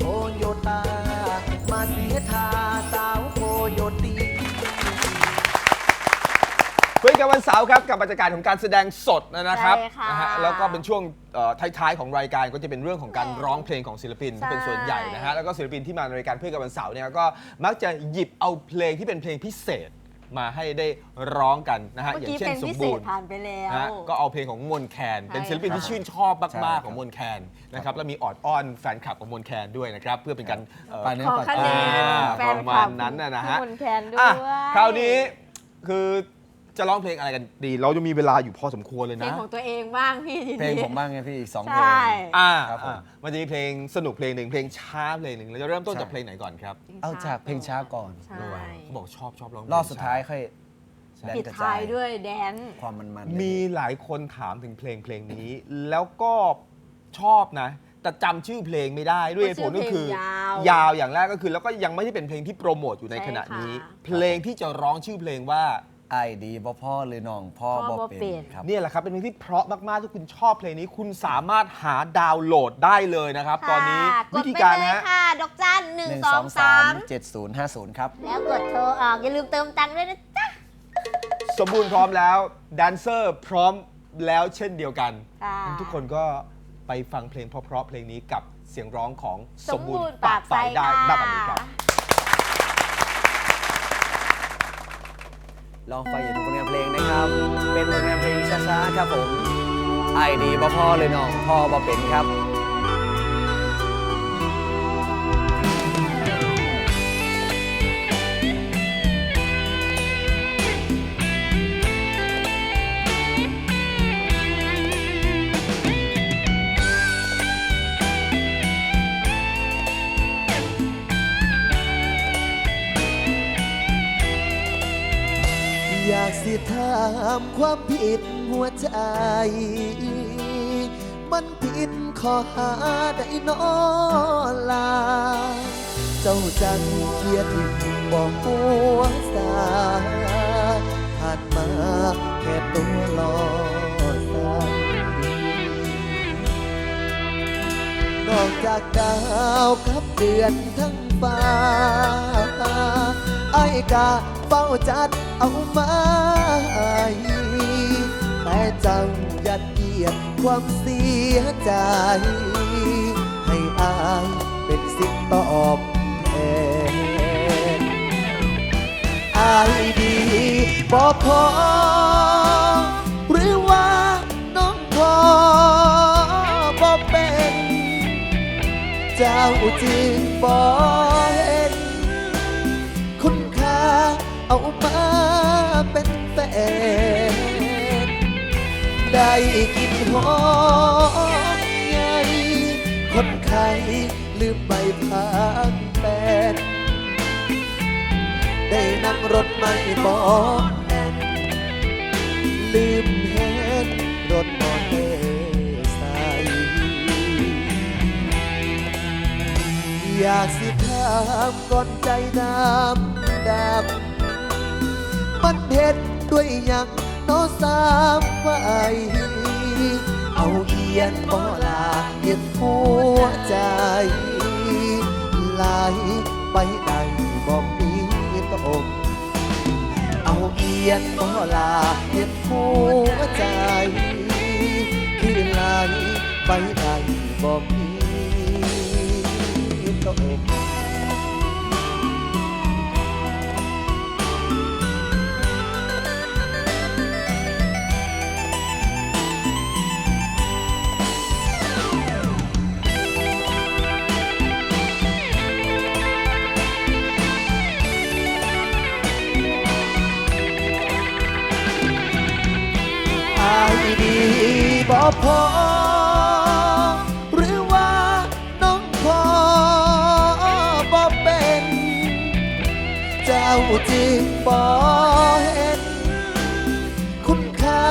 โตโยต้ามาเสียทาสาวโคโยตีเพื่อนกันวันเสาร์ครับกับบรรยากาศของการแสดงสดนะครับใช่ค่ะนะฮะแล้วก็เป็นช่วงเอ่อท้ายๆของรายการก็จะเป็นเรื่องของการร้องเพลงของศิลปินใช่ เป็นส่วนใหญ่นะฮะแล้วก็ศิลปินที่มาในรายการเพื่อนกันวันเสาร์เนี่ยก็มักจะหยิบเอาเพลงที่เป็นเพลงพิเศษ มาให้ได้ร้องกันนะฮะเมื่ออย่างกี้เช่นเป็นสมพิเศบูษรณ์ ผ่านไปแล้ว นะฮะก็เอาเพลงของมนแคน เป็นศิลปินที่ชื่นชอบมากๆของมนแคนนะครับแล้วมีออดอ้อนแฟนคลับของมนแคนด้วยนะครับ เพื่อเป็นการเอ่อ ปาเนื้อขอปากคะตาแนนอ่าแฟนประคมาลัณบนั้นนะนะฮะพี่มนต์แคนด้วย อะคราวนี้คือ จะร้องเพลงอะไรกันดี เราจะมีเวลาอยู่พอสมควรเลยเพลงนะของตัวเองบ้างพี่ทีนี้เพลงผมบ้างไงพี่อีกสองเพลใช่งอ่าครับผม อ่ามันจะมีเพลงสนุกเพลงหนึ่งเพลงช้าเพลงหนึ่งเราจะเริ่มต้นจากเพลงไหนก่อนครับเอาจากเพลงช้าก่อนใช่เขาบอกชอบชอบร้องเพลงรอบสุดท้ายค่อยแดนปิดกระจาท้ายด้วยแดนความมันมันมีหลายคนถามถึงเพลงเพลงนี้ แล้วก็ชอบนะ แต่จำชื่อเพลงไม่ได้ด้วยเหตุผลก็คือ เพราะชื่อเพลงยาวยาวอย่างแรกก็คือ แล้วก็ยังไม่ได้เป็นเพลงที่โปรโมทอยู่ในใช่ขณะนี้ ค่ะ เพลงที่จะร้องชื่อเพลงว่า ไอดีบ่พ่อเลยน้องพ่อพ่อบ่บ่เป็เป็นน ครับ เนี่ยแหละครับ เป็นเพลงที่เพราะมากๆถ้าคุณชอบเพลงนี้ คุณสามารถหาดาวน์โหลดได้เลยนะครับ ตอนนี้ค่ะวิธีการดไปเลยนะฮะ ค่ะ ดอกจันหนึ่ง1สอง2สาม3 7 0 5 0 ครับ แล้วกดโทรออก อย่าลืมเติมตังค์ด้วยนะจ๊ะ สมบูรณ์พร้อมแล้วแดนเซอร์พร้อมแล้วเช่นเดียวกันค่ะ ทุกคนก็ไปฟังเพลงเพราะๆเพลงนี้กับเสียงร้องของสมบูรณ์ปากใสได้ค่ะณบัดนี้ครับ ลองฟังอย่าดูผลงานเพลงนะครับ เป็นผลงานเพลงช้าๆครับผมไอดีบ่พ่อเลยน้องพ่อบ่เป็นครับามความผิดหัวใจ มันผิดขอหาใดนอลา เจ้าจังเกียดที่บอกหัวสาผ่านมาแค่ตัวลอสานอกจากดาวกับเดือนทั้งฟ้า ไอ้กาเฝ้าจัดเอามาให้แต่จ้ายัดเยียดความเสียใจ ให้อายเป็นสิ่งตอบแทนอายดีบ่พอหรือว่าน้องพอบ่เป็น เจ้าจึงบ่เห็ หอมใหญ่คนไข้ลืมใบพักแปนได้นั่งรถไม่บอกแน่นลืมเห็นรถมอเตอร์ไซค์อยากสิถามก่อนใจน้ำดำมันเผ็ดด้วยยังโนสามไว เอาเอียนบ่ลาเย็นหัวใจไหลไปใดบ่มีตกเอาเอียนบ่ลาเย็นหัวใจคือไหลไปใดบ่มี พอ หรือว่าน้องพอบ่เป็น เจ้าจึงบ่เห็น คุณค่า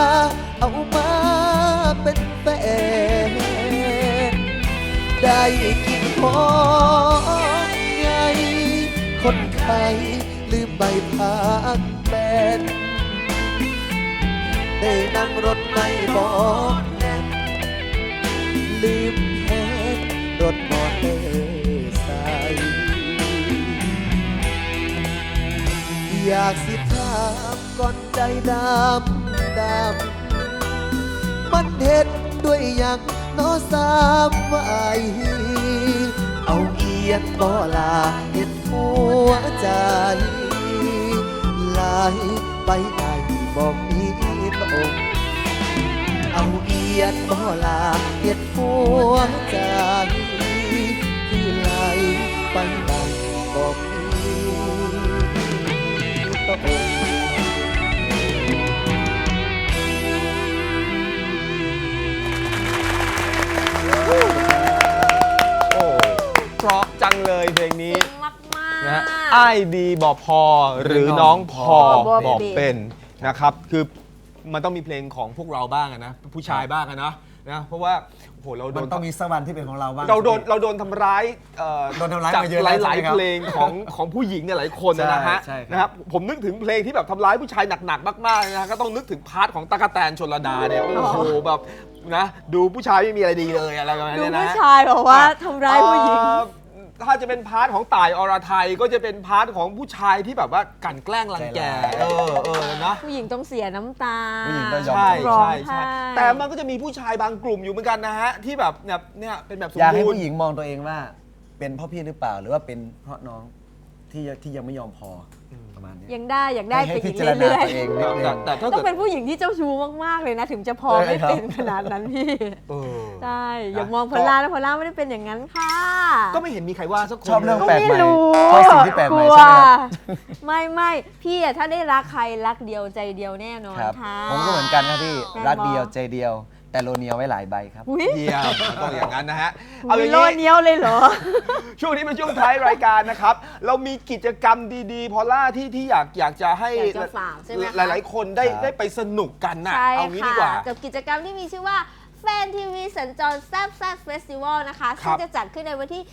เอามาเป็นแฟนได้กินหอมใหญ่คนไข้ลืมใบพักแปนได้นั่งรถไม่บอก รถมอเตอร์ไซอยากสิถามก่อนใจดำดำมันเห็ดด้วยหยังนอสามไว้เอาเอียนบ่ลาเห็ดหัวใจไหลไปไหนบอกมีตรงเอาเอียนบ่ลาเห็ดหัวใจ ไปไหนบอกมีตรงโอ้เพราะจังเลยเพลงนี้เก่งมากมาก นะฮะไอ้ายดีบอกพอหรือน้องพอบอกบอกเป็น เป็นนะครับ คือมันต้องมีเพลงของพวกเราบ้างอะนะ ผู้ชายบ้างอะนะ นะเพราะว่าโอ้โหเราโดมันนต้องมีสักวันที่เป็นของเราบ้าง เราโดนเราโดนทำร้ายเอ่อโดนทำร้ายจากมาเยอะหแล้วลายใช่ไหมๆครับเพลงของของผู้หญิงเนี่ยหลายคนนะฮะใช่ใช่ครับ นะครับผมนึกถึงเพลงที่แบบทำร้ายผู้ชายหนักๆมากๆนะฮะก็ต้องนึกถึงพาร์ทของตากแตนชนระดาเนี่ยโอ้โหแบบนะดูผู้ชายไม่มีอะไรดีเลยอะไรประมาณดูเนี้ยนะผู้ชายบอกว่าทำร้ายผู้หญิง เอ่อ ถ้าจะเป็นพาร์ทของต่ายอรไทยก็จะเป็นพาร์ทของผู้ชายที่แบบว่ากลั่นแกล้งรังแกใจร้ายเออเออนะ ผู้หญิงต้องเสียน้ำตา ผู้หญิงต้องยอม ใช่ร้องใช่ไห้ ใช่แต่มันก็จะมีผู้ชายบางกลุ่มอยู่เหมือนกันนะฮะ ที่แบบเนี่ยเนี่ยเป็นแบบสมอยากให้บูรผู้ณ์หญิงมองตัวเองว่า เป็นเพราะพี่หรือเปล่า หรือว่าเป็นเพราะน้องที่ที่ยังไม่ยอมพออ ประมาณเนี้ยยังได้ยังได้ให้ไปพิอีกจารณาเรื่อยตัวเองนิดนึแต่ง แต่ถ้าๆต้อเกิงดเป็นผู้หญิงที่เจ้าชู้มากๆเลยนะ ถึงจะพอใช่ไม่ครับเป็นขนาดนั้นพี่เออใช่อย่านะมองพอลล่านะพอลล่าไม่ได้เป็นอย่างนั้นค่ะ ก็ไม่เห็นมีใครว่าสักคนชอบเรื่องลยแปลกไม่รู้ชอบสิ่งที่แปลกใหม่ลัวใช่ไหมครับไม่ไม่พี่อะถ้าได้รักใครรักเดียวใจเดียวแน่นอนครับ ค่ะ ผมก็เหมือนกันครับพี่แฟนรักบอลเดียวใจเดียว แต่โลเนียวไว้หลายใบครับ อุ้ยเยี่ยมต้องอย่างนั้นนะฮะเอาอมีย่างโลนี้ เนี้ยวเลยเหรอ ช่วงนี้เป็นช่วงท้ายรายการนะครับ เรามีกิจกรรมดีๆ พอล่าที่ที่อยากอยากจะให้อยากจะฝากใช่ไหมคะ หลายๆ คนได้ครับ ได้ไปสนุกกันนะใช่เอางี้ดีค่ะกว่า กับกิจกรรมที่มีชื่อว่าแฟนทีวีสัญจรแซบแซบเฟสติวัลนะคะครัซึ่งบจะจัดขึ้นในวันที่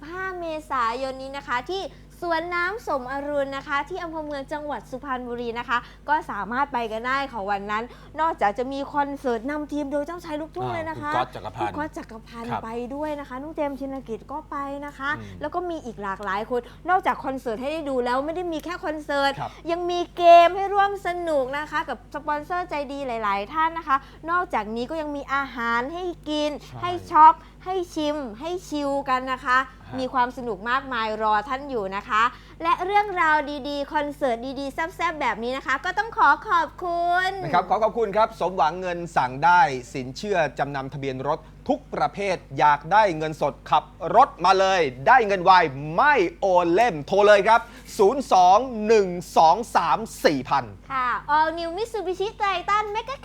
25 เมษายนนี้นะคะที่ สวนน้ำสมอรุณนะคะ ที่อำเภอเมืองจังหวัดสุพรรณบุรีนะคะ ก็สามารถไปกันได้ของวันนั้น นอกจากจะมีคอนเสิร์ตนำทีมโดยเจ้าชายลูกทุ่งอ่าเลยนะคะคุณก๊อตจักรพันธ์คุณก๊อตจักรพันธ์ครับไปด้วยนะคะนุ่งเจมส์ชินกิจก็ไปนะคะ อืมแล้วก็มีอีกหลากหลายคน นอกจากคอนเสิร์ตให้ได้ดูแล้วไม่ได้มีแค่คอนเสิร์ต ครับ ยังมีเกมให้ร่วมสนุกนะคะ กับสปอนเซอร์ใจดีหลาย ๆ ท่านนะคะ นอกจากนี้ก็ยังมีอาหารให้กินใช่ ให้ช็อป ให้ชิมให้ชิลกันนะคะฮะมีความสนุกมากมายรอท่านอยู่นะคะ และเรื่องราวดีๆ คอนเสิร์ตดีๆแซ่บๆแบบนี้นะคะ ก็ต้องขอขอบคุณนะครับขอขอบคุณครับ สมหวังเงินสั่งได้สินเชื่อจำนำทะเบียนรถทุกประเภทอยากได้เงินสดขับรถมาเลย ได้เงินไวไม่โอนเล่มโทรเลยครับ 02-123-4000 ค่ะ All New Mitsubishi Triton Mega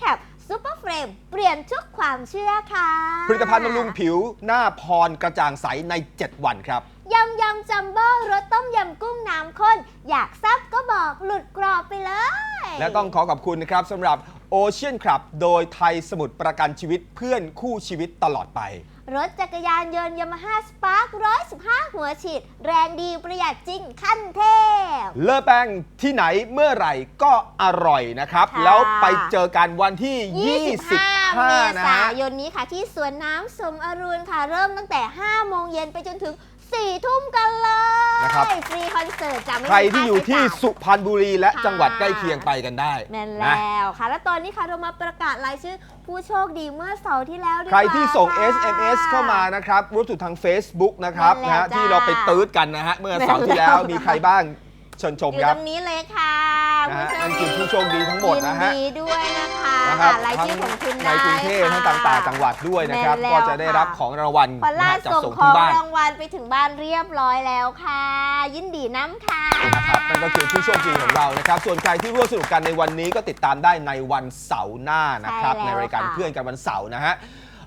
Cap Super Frame เปลี่ยนทุกความเชื่อค่ะ ผลิตภัณฑ์บำรุงผิวหน้าพรกระจ่างใสใน 7 วันครับ ยำยำจัมโบ้รสต้มยำกุ้งน้ำข้น อยากซับก็บอกหลุดกรอบไปเลย และต้องขอขอบคุณนะครับสำหรับ Ocean Club โดยไทยสมุทรประกันชีวิตเพื่อนคู่ชีวิตตลอดไป รถจักรยานยนต์ยามาฮ่าสปาร์ค115 หัวฉีด แรงดีประหยัดจริงขั้นเทพ เลอแป้งที่ไหนเมื่อไหร่ก็อร่อยนะครับ ค่ะ แล้วไปเจอกันวันที่ 25เม25นะษาฮะ ยนนี้ค่ะ ที่สวนน้ำสมอรุณค่ะ เริ่มตั้งแต่ 5 โมงเย็นไปจนถึง 4ทุ่มกันเลยนะครับ ฟรีคอนเสิร์ตจะไม่มีใครที่อยู่ที่ค่าใช้จ่ายสุพรรณบุรีและค่ะ จังหวัดใกล้เคียงไปกันได้แม่นนะแล้วค่ะ แล้วตอนนี้ค่ะเรามาประกาศรายชื่อผู้โชคดีเมื่อเสาร์ที่แล้วดีกใครว่าที่ส่ง ค่ะ SMS เข้ามานะครับรู้สึกทาง Facebook นะครับนั่นแหละนะฮะจ้าที่เราไปตืดกันนะฮะเมื่อเสาร์ที่นั่นแหละแล้ว มีใครบ้างเชิญชมอยู่ครัตบรงนี้เลยค่ะนะฮะผู้โชนั่นคือดีผู้โชคดีทั้งหมดนะฮะ ยิดีด้วยนะคะ นะครับอ่ารายชื่อของคุณในกรุงเทพได้ทั้งค่ะต่างๆจังหวัดด้วยนะครับ แม่นแล้วก็จะได้รับค่ะ ของรางวัลพอลล่านะฮะจัดส่งส่งขอที่งบ้าน รางวัลไปถึงบ้านเรียบร้อยแล้วค่ะ ยินดีน้ำค่ะ นะครับนั่นก็คือผู้โชคดีของเรานะครับ ส่วนใครที่ร่วมสนุกกันในวันนี้ก็ติดตามได้ในวันเสาร์หน้านะครับ ใช่ในแล้วรายการค่ะ เพื่อนกันวันเสาร์นะฮะเ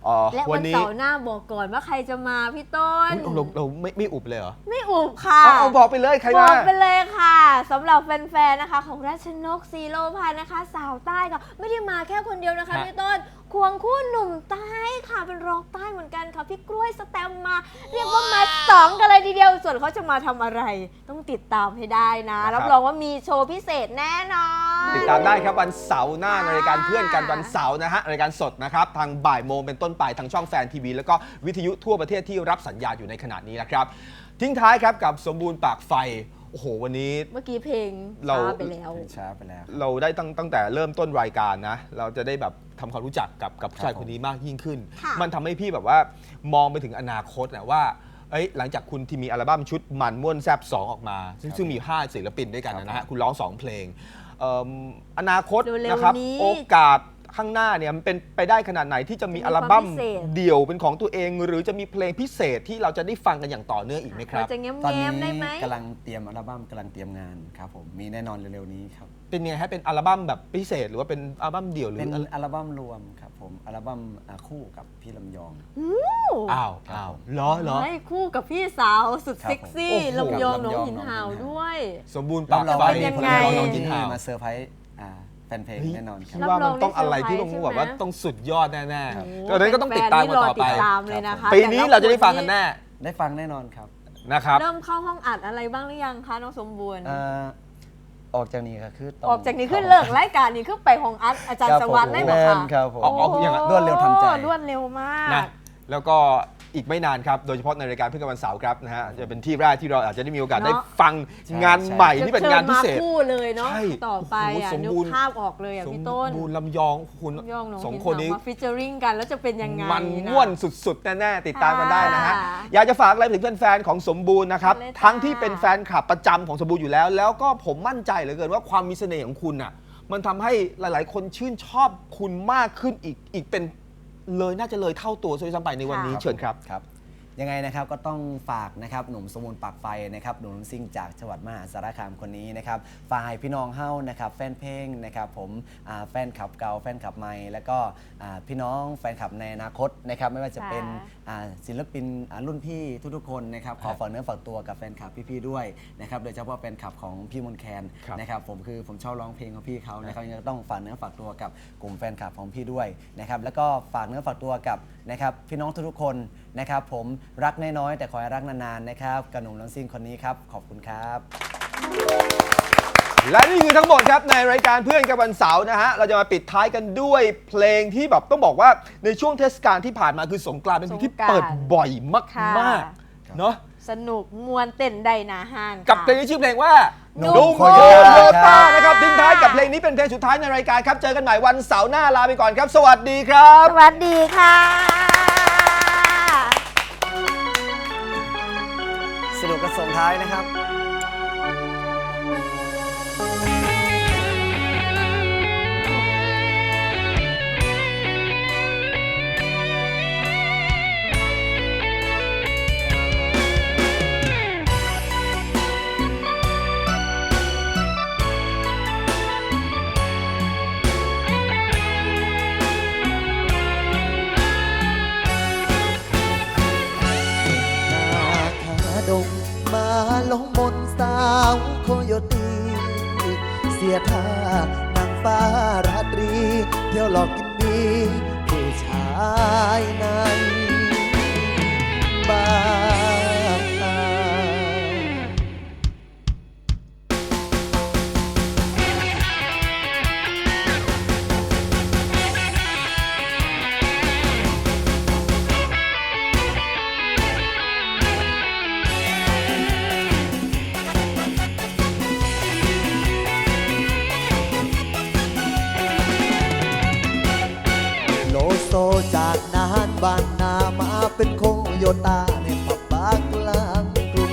อ่อและวัวันนนี้เสาร์หน้าบอกก่อนว่าใครจะมาพี่ต้น อุ๊ยเราเราไม่ไม่อุบเลยเหรอไม่อุบค่ะ เอาเอาบอกไปเลยใครบมา อกไปเลยค่ะสำหรับแฟนๆ นะคะ ของราชนกซีโร่พันธุ์นะคะ สาวใต้ค่ะ ไม่ได้มาแค่คนเดียวนะคะฮะพี่ต้น ควงคู่หนุ่มใต้ค่ะเป็นร็อกใต้เหมือนกันค่ะพี่กล้วยสแตมมา เรียกว่ามาสองกันเลยทีเดียวส่วนเขาจะมาทำอะไร ต้องติดตามให้ได้นะรับรองว่ามีโชว์พิเศษแน่นอน ติดตามได้ครับวันเสาร์หน้าในรายการเพื่อนกันวันเสาร์นะฮะรายการสดนะครับ ทางบ่ายโมงเป็นต้นไปทางช่องแฟนทีวี แล้วก็วิทยุทั่วประเทศที่รับสัญญาณอยู่ในขณะนี้นะครับ ทิ้งท้ายครับกับสมบูรณ์ปากไฟ โอ้โหวันนี้ เมื่อกี้เพลงเรา ช้าไปแล้วเพลงช้าไปแล้วครับเราได้ตั้งตั้งแต่เริ่มต้นรายการนะ เราจะได้แบบทำความรู้จักกับกับผู้ชายครับคนนี้มากยิ่งขึ้น ค่ะ มันทำให้พี่แบบว่ามองไปถึงอนาคตนะว่าเอ้ยหลังจากคุณที่มีอัลบั้มชุดมันม่วนแซบ2 ออกมา ซึ่งครับซึ่งมี 5 ศิลปินด้วยกันครับนะฮะคุณร้อง 2 เพลงเอิ่มอนาคตเร็วๆนะครับ นี้ โอกาส ข้างหน้าเนี่ยมันเป็นไปได้ขนาดไหนที่จะมีจะมีอัลบั้มความพิเศษ เดี่ยวเป็นของตัวเอง หรือจะมีเพลงพิเศษที่เราจะได้ฟังกันอย่างต่อเนื่องอีกไหมครัเราบจะแง้มตอนแง้นี้มได้ไหม กำลังเตรียมอัลบั้มกำลังเตรียมงานครับผมมีแน่นอนเร็วๆนี้ครับ เป็นไงฮะเป็นอัลบั้มแบบพิเศษ หรือว่าเป็นอัลบั้มเดี่ยวหรืเป็นออัลบั้มรวมครับผมอัลบั้มอ่าคู่กับพี่ลำยอง อ้าวอ้าวเหรอเหรอให้คู่กับพี่สาวสุดครับเซ็กซี่ผมโอ้โหลำยองหนองลำยองหินหนองหินหาวหาวด้วย สมบูรณ์ปากรับรองไฟว่าเป็นมียังคนไงร้องน้องกินที่หาว มาเซอร์ไพรส์อ่าแฟนเพลงเฮ้ยแน่นอนครับคิดว่ามันต้องอะไรที่ต้องรับรองได้แบบว่าเซอร์ไพรส์ต้องสุดยอดแน่ครับๆตอนนั้นก็ต้องติดตามกันต่อไป แฟนๆนี่รติดตามเลยนะคะปีนี้เราจะได้ฟังกันแต่ลแน่ได้ฟังแน่นอนครับนะครับ เริ่มเข้าห้องอัดอะไรบ้างหรือยังคะน้องสมบูรณ์อ่าออกจากนี้ก็คือต้งออกจากนี้ขึ้นเลิกรายการนี้ขึ้นไปห้องอัดอาจารย์สวัสดิ์ได้หมดแม่ค่ะนครับผม ออกออกอย่างนั้น รวดเร็วทันใจโอ้รวดเร็วมาก นะแล้วก็ อีกไม่นานครับ โดยเฉพาะในรายการเพื่อนกันวันเสาร์ครับนะฮะจะเป็นที่แรกที่เราอาจจะได้มีโอกาสเนอะได้ฟังงานใหม่ที่เป็นงานพิเศษชิญมาคู่เลยเนาะใช่ต่อไปโอ้อะโหสมนึกบูรณ์ภาพออกเลยอะสมพี่ต้นบูรณ์ลำยองคุณย่องหนองสองหินคนนี้หาวมาฟิชเจอริงกันแล้วจะเป็นยังไงมันนะม่วนสุดๆแน่ๆติดตามกันได้นะฮะค่ะอยากจะฝากอะไรถึงแฟนๆของสมบูรณ์นะครับเลยค่ะทั้งที่เป็นแฟนคลับประจำของสมบูรณ์อยู่แล้ว แล้วก็ผมมั่นใจเหลือเกินว่าความมีเสน่ห์ของคุณอะมันทำให้หลาย ๆ คนชื่นชอบคุณมากขึ้นอีกอีกเป็น เลยน่าจะเลยเท่าตัวซวยซ้ำไปในวันนี้ค่ะเชิญครับ ครับ ยังไงนะครับก็ต้องฝากนะครับหนุ่มสมุนปากไฟนะครับหนุ่มซิ่งจากจังหวัดมหาสารคามคนนี้นะครับฝากให้พี่น้องเฮ้านะครับแฟนเพลงนะครับผมอ่าแฟนคลับเก่าแฟนคลับใหม่แล้วก็อ่าพี่น้องแฟนคลับในอนาคตนะครับไม่ว่าจะเป็น ค่ะอ่าศิลปินอ่ารุ่นพี่ทุกๆคนนะครับขอฝากเนื้อฝากตัวกับแฟนคลับพี่ๆด้วยนะครับโดยเฉพาะแฟนคลับของพี่มนต์แคนครับ นะครับผมคือผมชอบร้องเพลงของพี่เขานะครับยังไงก็ต้องฝากเนื้อฝากตัวกับกลุ่มแฟนคลับของพี่ด้วยนะครับแล้วก็ฝากเนื้อฝากตัวกับนะครับพี่น้องทุกๆคนนะครับผมรักน้อยๆแต่ขอให้รักนานๆนะครับกับหนุ่มน้องซิ่งคนนี้ครับขอบคุณครับ และนี่คือทั้งหมดครับในรายการเพื่อนกันวันเสาร์นะฮะเราจะมาปิดท้ายกันด้วยเพลงที่แบบต้องบอกว่าในช่วงเทศกาลที่ผ่านมาคือสงกรานต์เป็นเพลงที่สงกรานต์เปิดบ่อยค่ะมากๆเนาะสนุกมวนเต้นได้หนาห้านกับค่ะเพลงที่ชื่อเพลงว่าหนุ่มนุ่มโคโคโยโยต้าต้านะครับทิ้งท้ายกับเพลงนี้เป็นเพลงสุดท้ายในรายการครับ เจอกันใหม่วันเสาร์หน้าลาไปก่อนครับ สวัสดีครับ สวัสดีค่ะ สนุกกันส่งท้ายนะครับ อกกิ มาเป็นโคโยตาในผับบาร์กลางกรุง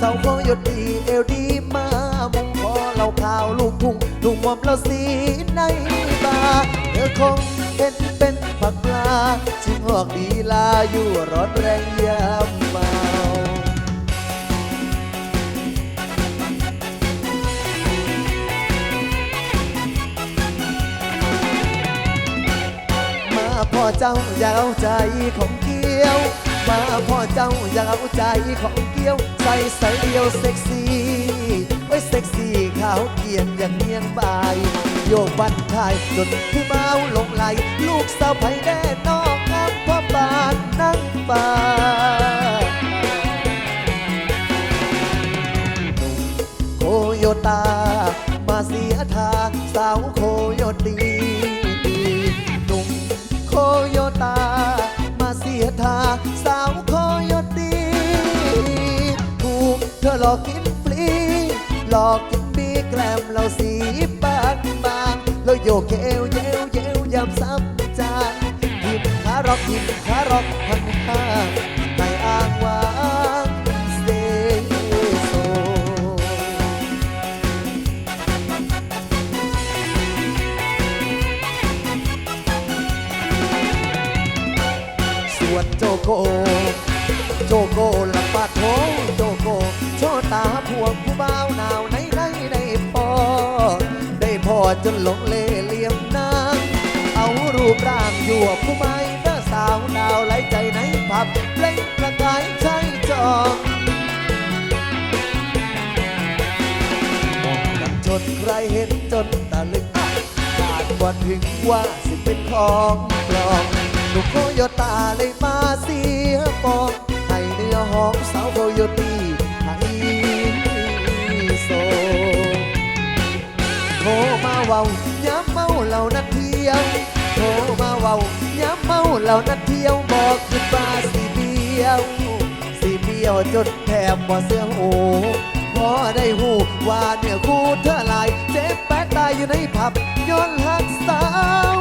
สาวโคโยตีเอลดีมามุงพอเหล่าข่าวลูกทุ่งลุงมอมแล้วสีในบาร์เธอคงเห็นเป็นผักปลาชิมหอกดีลาอยู่ร้อนแรงยามเมามาพ่อเจ้าอยากเอาใจของ ยวมาพ่อเจ้าอยากเอาใจของเกี้ยว ใส่ใส่เดียวเซ็กซี่ไว้เซ็กซี่ขาวเกียนอย่างเนียงบาย โยกบันทายจนผู้เมาหลงไหล ลูกสาวไผ่แน่นอกงามพ่อบานนั่งฟ้าโคโยตา มาเสียทาหล แกล้มเราสีบางบางแล้วโยกเยวเยวเยวยำซ้ำจานหยิบขารอกหยิบขารอกพันห้าในอ้างว้างเซโซสวนโจโก โจโกละปาโถโจโก โชตาพวงผู้บ่าวหนาว จนหลงเลเหลี่ยมนางเอารูปร่างอยู่วผู้ไม่เด้อสาวดาวไหลใจในผับเล่นประกายใช้จองมองกันจนใครเห็นจนตะลึงขาดว่าถึงว่าสิเป็นของปลอมหนุ่มโคโยตาเลยมาเสียปองให้เนื้อหอมสาวโคโยตี โทรมาเว้าย้ำเมาเหล่านักเที่ยวโทรมาเว้าย้ำเมาเหล่านักเที่ยวบอกขึ้นมาสีเบียวสีเบียวจนแทบบ่เสื้อโหพอได้หูว่าเนี่ยคู่เธอหลาย เจ็บแปดตายอยู่ในผับย้อนหักสาว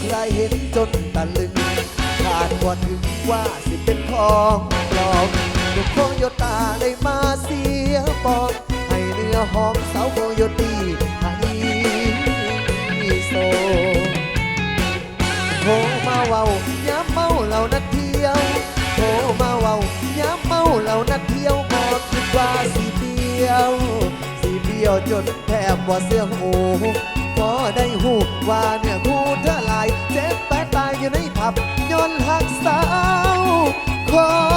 ใครเห็นจนตะลึงขาดกว่าถึงว่าสิเป็นของปลอมหนุ่มโคโยตาได้มาเสียปองให้เนื้อหอมสาวโคโยตีให้โซโทรมาเว้าย้ำเมาเหล่านัดเที่ยวโทรมาเว้าย้ำเมาเหล่านัดเที่ยวบอกคิดว่าสีเดียวสีเดียวจนแทบว่าเสื้อหู บ่ได้หูว่าเนี่ยคู่เธอหลาย เจ็บแตกตายอยู่ในผับย้อนหักสาวขอ